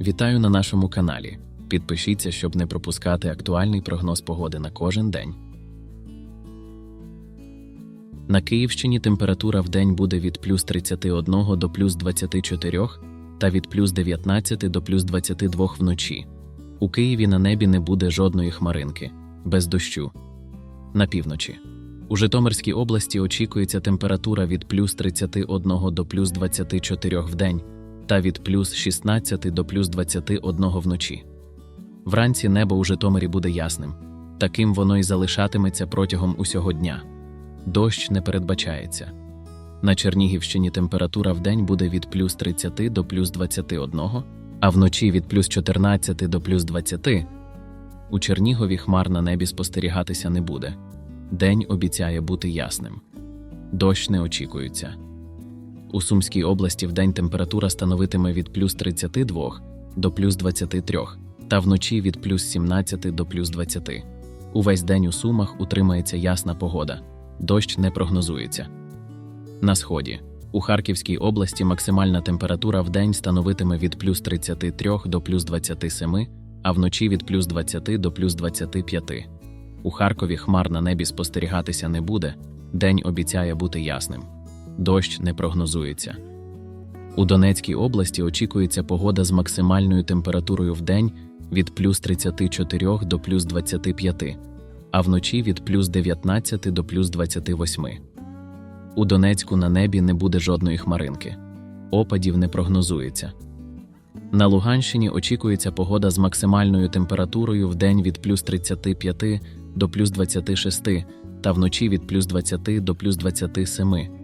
Вітаю на нашому каналі. Підпишіться, щоб не пропускати актуальний прогноз погоди на кожен день. На Київщині температура в день буде від плюс 31 до плюс 24 та від плюс 19 до плюс 22 вночі. У Києві на небі не буде жодної хмаринки, без дощу. На півночі. У Житомирській області очікується температура від плюс 31 до плюс 24 в день та від плюс 16 до плюс 21 вночі. Вранці небо у Житомирі буде ясним. Таким воно й залишатиметься протягом усього дня. Дощ не передбачається. На Чернігівщині температура в день буде від плюс 30 до плюс 21, а вночі від плюс 14 до плюс 20. У Чернігові хмар на небі спостерігатися не буде. День обіцяє бути ясним. Дощ не очікується. У Сумській області вдень температура становитиме від плюс 32 до плюс 23, та вночі від плюс 17 до плюс 20. Увесь день у Сумах утримається ясна погода. Дощ не прогнозується. На сході. У Харківській області максимальна температура в день становитиме від плюс 33 до плюс 27, а вночі від плюс 20 до плюс 25. У Харкові хмар на небі спостерігатися не буде, день обіцяє бути ясним. Дощ не прогнозується. У Донецькій області очікується погода з максимальною температурою в день від плюс 34 до плюс 25, а вночі від плюс 19 до плюс 28. У Донецьку на небі не буде жодної хмаринки. Опадів не прогнозується. На Луганщині очікується погода з максимальною температурою в день від плюс 35 до плюс 26 та вночі від плюс 20 до плюс 27.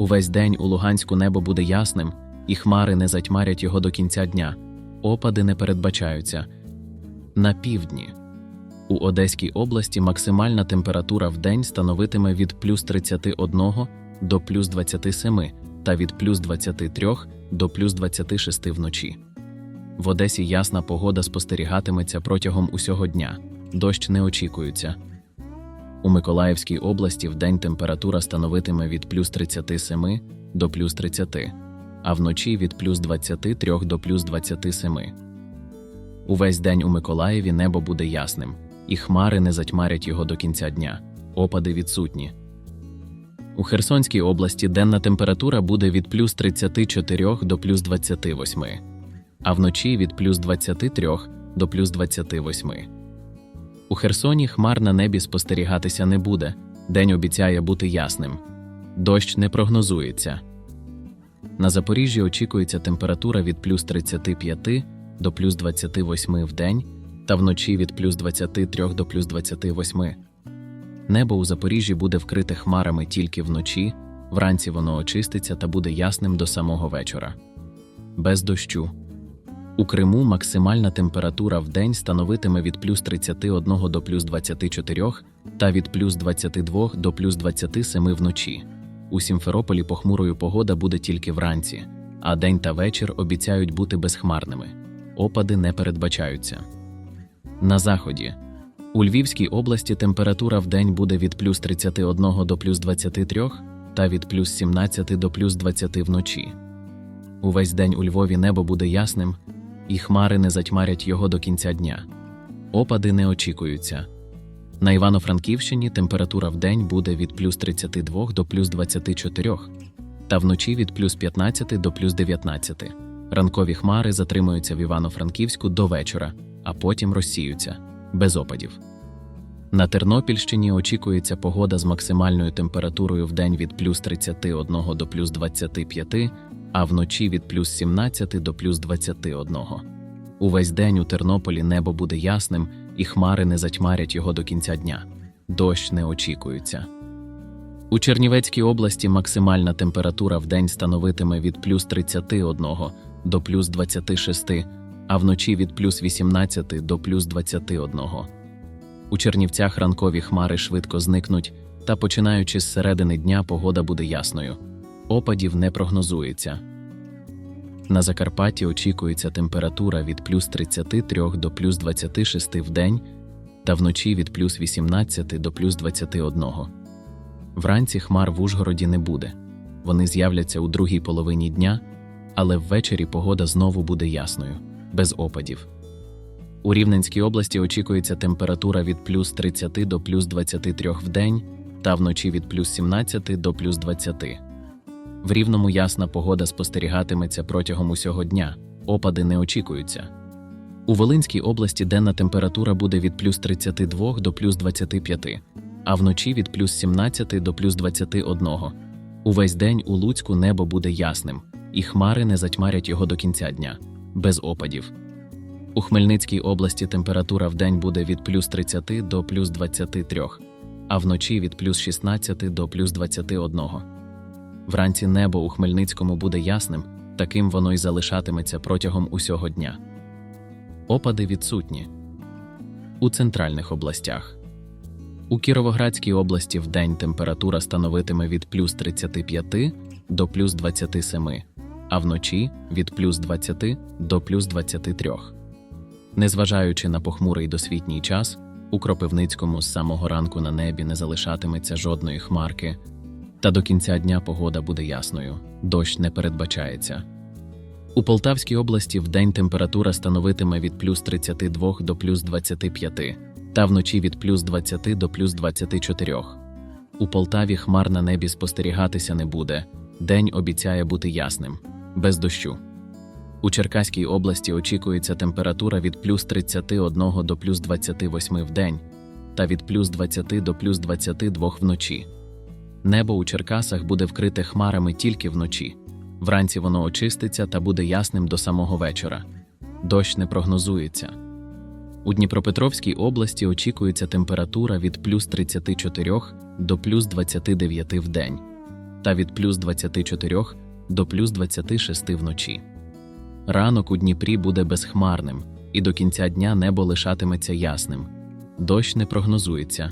Увесь день у Луганську небо буде ясним, і хмари не затьмарять його до кінця дня. Опади не передбачаються. На півдні. У Одеській області максимальна температура в день становитиме від плюс 31 до плюс 27 та від плюс 23 до плюс 26 вночі. В Одесі ясна погода спостерігатиметься протягом усього дня. Дощ не очікується. У Миколаївській області вдень температура становитиме від плюс 37 до плюс 30, а вночі від плюс 23 до плюс 27. Увесь день у Миколаєві небо буде ясним, і хмари не затьмарять його до кінця дня. Опади відсутні. У Херсонській області денна температура буде від плюс 34 до плюс 28, а вночі від плюс 23 до плюс 28. У Херсоні хмар на небі спостерігатися не буде, день обіцяє бути ясним. Дощ не прогнозується. На Запоріжжі очікується температура від плюс 35 до плюс 28 в день та вночі від плюс 23 до плюс 28. Небо у Запоріжжі буде вкрите хмарами тільки вночі, вранці воно очиститься та буде ясним до самого вечора. Без дощу. У Криму максимальна температура в день становитиме від плюс 31 до плюс 24 та від плюс 22 до плюс 27 вночі. У Сімферополі похмурою погода буде тільки вранці, а день та вечір обіцяють бути безхмарними. Опади не передбачаються. На заході. У Львівській області температура в день буде від плюс 31 до плюс 23 та від плюс 17 до плюс 20 вночі. Увесь день у Львові небо буде ясним, і хмари не затьмарять його до кінця дня. Опади не очікуються. На Івано-Франківщині температура в день буде від плюс 32 до плюс 24, та вночі від плюс 15 до плюс 19. Ранкові хмари затримуються в Івано-Франківську до вечора, а потім розсіються без опадів. На Тернопільщині очікується погода з максимальною температурою в день від плюс 31 до плюс 25, а вночі від плюс 17 до плюс 21. Увесь день у Тернополі небо буде ясним, і хмари не затьмарять його до кінця дня. Дощ не очікується. У Чернівецькій області максимальна температура в день становитиме від плюс 31 до плюс 26, а вночі від плюс 18 до плюс 21. У Чернівцях ранкові хмари швидко зникнуть, та починаючи з середини дня погода буде ясною. Опадів не прогнозується. На Закарпатті очікується температура від плюс 33 до плюс 26 в день та вночі від плюс 18 до плюс 21. Вранці хмар в Ужгороді не буде. Вони з'являться у другій половині дня, але ввечері погода знову буде ясною. без опадів. У Рівненській області очікується температура від плюс 30 до плюс 23 в день та вночі від плюс 17 до плюс 20. В Рівному ясна погода спостерігатиметься протягом усього дня, опади не очікуються. У Волинській області денна температура буде від плюс 32 до плюс 25, а вночі від плюс 17 до плюс 21. Увесь день у Луцьку небо буде ясним, і хмари не затьмарять його до кінця дня, без опадів. У Хмельницькій області температура в день буде від плюс 30 до плюс 23, а вночі від плюс 16 до плюс 21. Вранці небо у Хмельницькому буде ясним, таким воно й залишатиметься протягом усього дня. Опади відсутні. У центральних областях. У Кіровоградській області вдень температура становитиме від плюс 35 до плюс 27, а вночі від плюс 20 до плюс 23. Незважаючи на похмурий досвітній час, у Кропивницькому з самого ранку на небі не залишатиметься жодної хмарки, та до кінця дня погода буде ясною, дощ не передбачається. У Полтавській області вдень температура становитиме від плюс 32 до плюс 25, та вночі від плюс 20 до плюс 24. У Полтаві хмар на небі спостерігатися не буде, день обіцяє бути ясним, без дощу. У Черкаській області очікується температура від плюс 31 до плюс 28 в день та від плюс 20 до плюс 22 вночі. Небо у Черкасах буде вкрите хмарами тільки вночі. Вранці воно очиститься та буде ясним до самого вечора. Дощ не прогнозується. У Дніпропетровській області очікується температура від плюс 34 до плюс 29 в день та від плюс 24 до плюс 26 вночі. Ранок у Дніпрі буде безхмарним, і до кінця дня небо лишатиметься ясним. Дощ не прогнозується.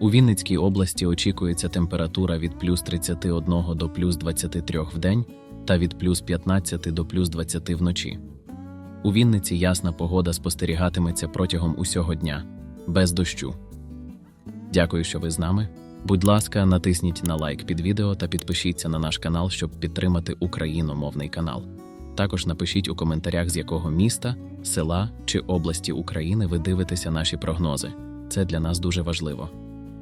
У Вінницькій області очікується температура від плюс 31 до плюс 23 в день та від плюс 15 до плюс 20 вночі. У Вінниці ясна погода спостерігатиметься протягом усього дня, без дощу. Дякую, що ви з нами. Будь ласка, натисніть на лайк під відео та підпишіться на наш канал, щоб підтримати україномовний канал. Також напишіть у коментарях, з якого міста, села чи області України ви дивитеся наші прогнози. Це для нас дуже важливо.